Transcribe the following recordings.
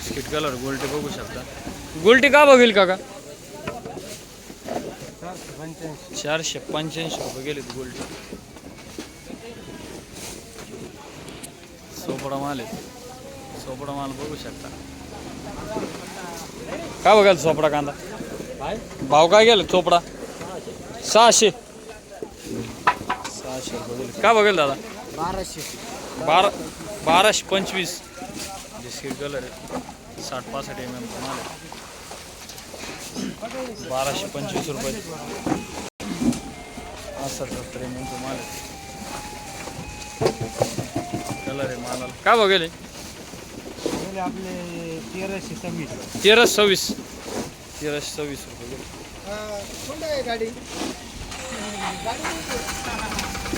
Biscuit colour गोल्टी बघू शकता. गोल्टी का बघेल काका? चारशे पंच्याऐंशी. रुपये गेले गोल्टी. सोपडा माल आहे. सोपडा माल बघू शकता. काय बघाल चोपडा कांदा? भाव काय गेला चोपडा सहाशे. सहाशे रुपये गेले काय बघेल दादा? बाराशे. बारा बाराशे पंचवीस. बिस्किट कलर आहे साठ पासष्ट एम एम आहे. बाराशे पंचवीस रुपये. सत्तर एम माल आहे. कलर आहे मालाला. काय बघेल? आपले तेराशे सव्वीस. तेरा सव्वीस. तेराशे सव्वीस रुपये गेले. गाडी?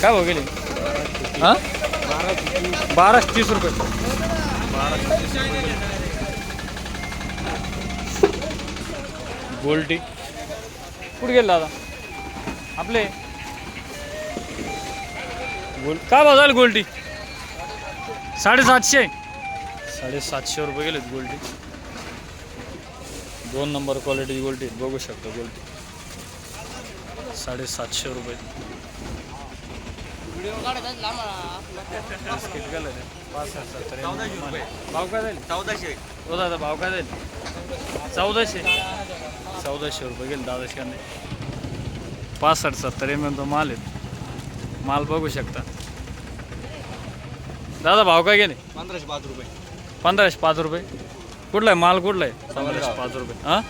काय बघेल? हा? बाराशे बाराशे तीस रुपये. बाराशे तीस गोल्टी कुठे गेले दादा? आपले? गोल काय बघाल गोल्टी साडेसातशे. साडेसातशे रुपये गेलेत गोल्टी दोन नंबर क्वालिटी गोल्टी आहेत, बघू शकता गोल्टी साडेसातशे रुपये. भाव काय जाईल चौदाशे. हो दादा भाव काय जाईल चौदाशे. चौदाशे रुपये गेले दादाशे कांदे पासष्ट सत्तर एम एम तो माल आहे. माल बघू शकता. दादा भाव काय गेले? पंधराशे पाच रुपये. पंधराशे पाच रुपये. कुठला आहे? माल कुठला आहे? पंधराशे पाच रुपये. हां?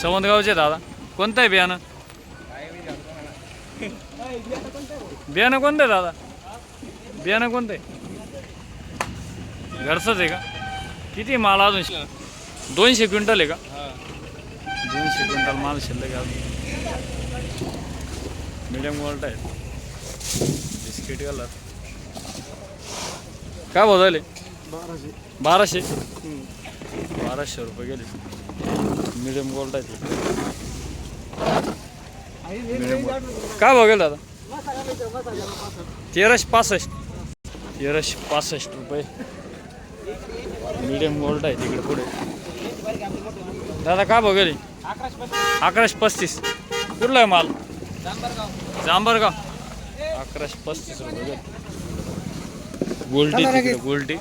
सवंतगावचे दादा. कोणतं आहे बियाणं? बियाणं कोणतं आहे दादा? बियाणं कोणतं आहे? घरचंच आहे का? किती माल अजून? दोनशे क्विंटल आहे का? दोनशे क्विंटल माल शिल्लक आहे अजून. मिडियम क्वालिटी आहे बिस्किट कलर काय भाव झाले? बाराशे. बाराशे? बाराशे रुपये गेले. मिडियम गोल्ड आहे काय बघेल दादा? तेराशे पासष्ट. तेराशे पासष्ट रुपये. मिडियम गोल्ड आहे तिकडे पुढे. दादा काय बघेल अकराशे पस्तीस. कुठला आहे माल? जांबरगाव अकराशे पस्तीस रुपये गेले गोल्टी तिकडे गोल्टी.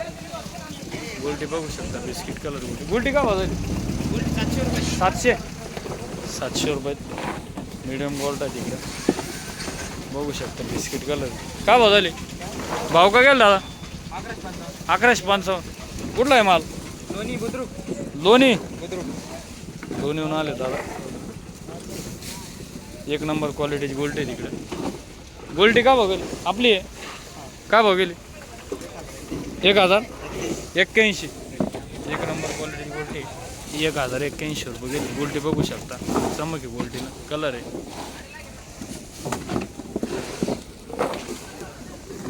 गोल्टी बघू शकता बिस्किट कलर गोल्टी. गोल्टी का भाव सातशे सातशे? रुपये. मिडियम गोल्ड आहे तिकडे. बघू शकता बिस्किट कलर काय भाव झाली? भाव का गेला दादा? अकराशे पंचावन्न. कुठला आहे माल? दोन्ही बुद्रुक. लोणी? बुद्रुक. लोणीहून आले दादा. एक नंबर क्वालिटीची गोल्टी आहे तिकडे. गोल्टी का बघेल आपली आहे. काय बघेल एक हजार. एक्क्याऐंशी. एक नंबर क्वालिटीची गोल्टी एक हजार एक्क्याऐंशी रुपये गेली. गोल्टी बघू शकता. चमक आहे गोल्टीनं कलर आहे.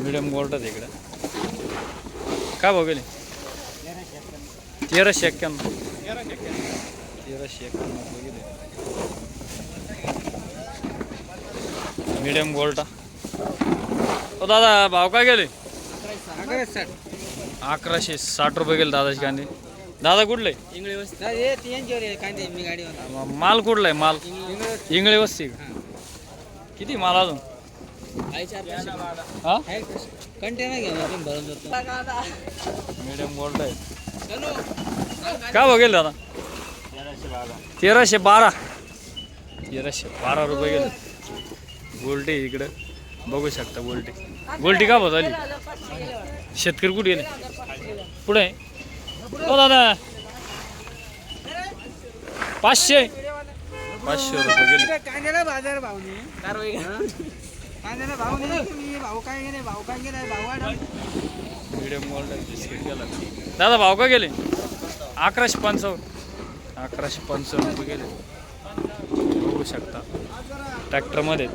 मिडियम गोल्ड आहे इकडं का बघेल तेराशे एक्क्याण्णव तेराशे एक्क्याण्णव. रुपये गेले मिडियम गोल्टा ओ दादा भाव काय गेले? अकराशे साठ रुपये गेले दादाची कांदे. दादा कुठले? माल कुठला आहे? माल. इंगळे वस्ती किती माल अजून? हा? कंटेनर घेऊन भरून मिडियम गोल्ड आहे काय बघेल दादा? तेराशे बारा. तेराशे बारा रुपये गेले. गोल्टी इकडे. बघू शकता गोल्टी गोल्टी का झाली? शेतकरी कुठे गेले? पुढे. हो दादा. पाचशे. पाचशे रुपये गेले. कांद्याला बाजार भाव नाही. कांद्याला भाव नाही. भाव काय गेले? भाव काय गेले? वाढव. मिडियम गोल्ड गेला. दादा भाव का गेले? अकराशे पंचावन्न. अकराशे पंचावन्न रुपये गेले. बघू शकता. ट्रॅक्टरमध्ये.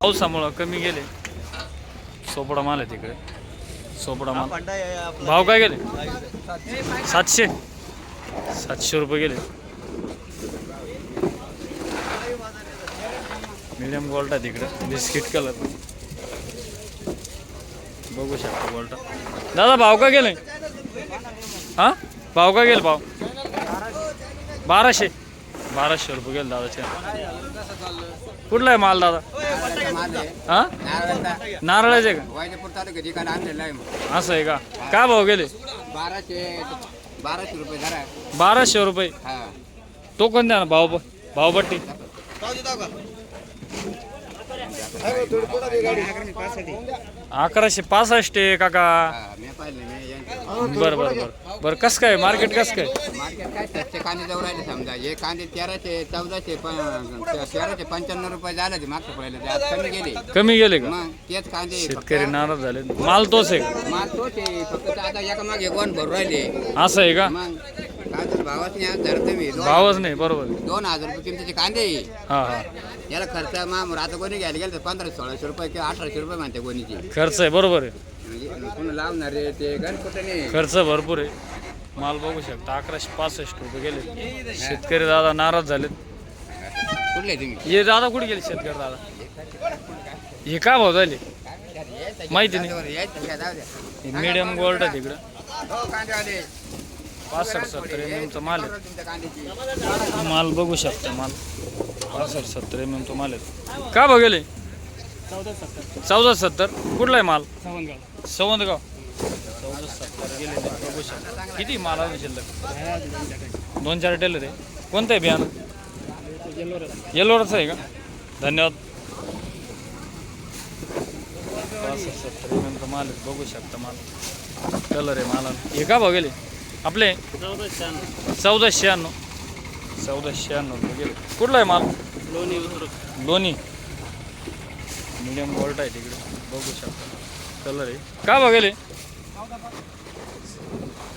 पावसामुळं कमी गेले. सोपडा माल आहे तिकडे. सोपडा माल. भाव काय गेले? सातशे. सातशे रुपये गेले. मिडियम गोल्ट आहे तिकडे. बिस्किट कलर बघू शकता गोल्टा दादा भाव का गेले? हा? भाव का गेले भाव? बाराशे. बाराशे रुपये गेल दादाचे. कुठला आहे माल दादा? हा? नारळाचे का? असं आहे का? काय भाव गेले? बाराशे बाराशे रुपये बाराशे रुपये. हा. तो कोणत्या ना भाव भावपट्टी? अकराशे पासष्ट आहे काका. हा, बरं बरं बरं. बरं कसं काय? मार्केट कसं काय? मार्केट काय? सातशे कांदे जाऊ राहिले समजा. हे कांदे तेराशे चौदाशे प- तेराशे पंच्याण्णव रुपये झाले ते मागचं पहिले ते आज कमी गेले. कमी गेले का? मग तेच कांदे फक्त शेतकरी नाराज झाले माल तोच आहे. का? माल तोच आहे. फक्त आता एका मागे कोण भरू राहिले. असं आहे का? मग कांदे भावाच नाही आज धरतो मी दोन भावच नाही बरोबर. दोन हजार रुपये किमतीचे कांदे आहे. हा हा. याला खर्च मामूर आता कोणी घ्यायला गेलं तर पंधरा सोळाशे रुपये किंवा अठराशे रुपये म्हणते कोणीची. खर्च आहे बरोबर आहे. म्हणजे कोणी लावणार रे ते गणपती खर्च भरपूर आहे. माल बघू शकता अकराशे पासष्ट रुपये गेले. शेतकरी दादा नाराज झालेत. कुठले तुम्ही? हे दादा कुठे गेले शेतकरी दादा? हे काय भाव झाले? माहिती नाही. यायचं का? जाऊ द्या. मीडियम गोल्ड आहे तिकडं हो, कांदेवाले. पासष्ट सत्तर एम एमचा माल आहे. माल बघू शकता माल. पासष्ट सत्तर एम एमचा माल आहे. का भाव चौदा सत्तर. कुठला आहे माल? सवंतगाव चौदा सत्तर गेले बघू शकता. किती माल आहे शिल्लक? दोन चार टेलर आहे. कोणतं आहे बियाणं? येलोरचं आहे का? धन्यवाद. पासष्ट सत्तर एम एमचा माल आहे. बघू शकता माल. कलर आहे माला हे का बघेल आपले? चौदा शहाण्णव. चौदा शहाण्णव रुपये गेले. कुठला आहे माल? लोणी मीडियम गोल्ड आहे तिकडे. बघू शकता. कलर आहे. का बघेले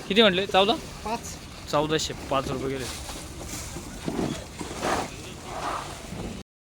किती म्हटले? चौदा? पाच. चौदाशे पाच रुपये गेले.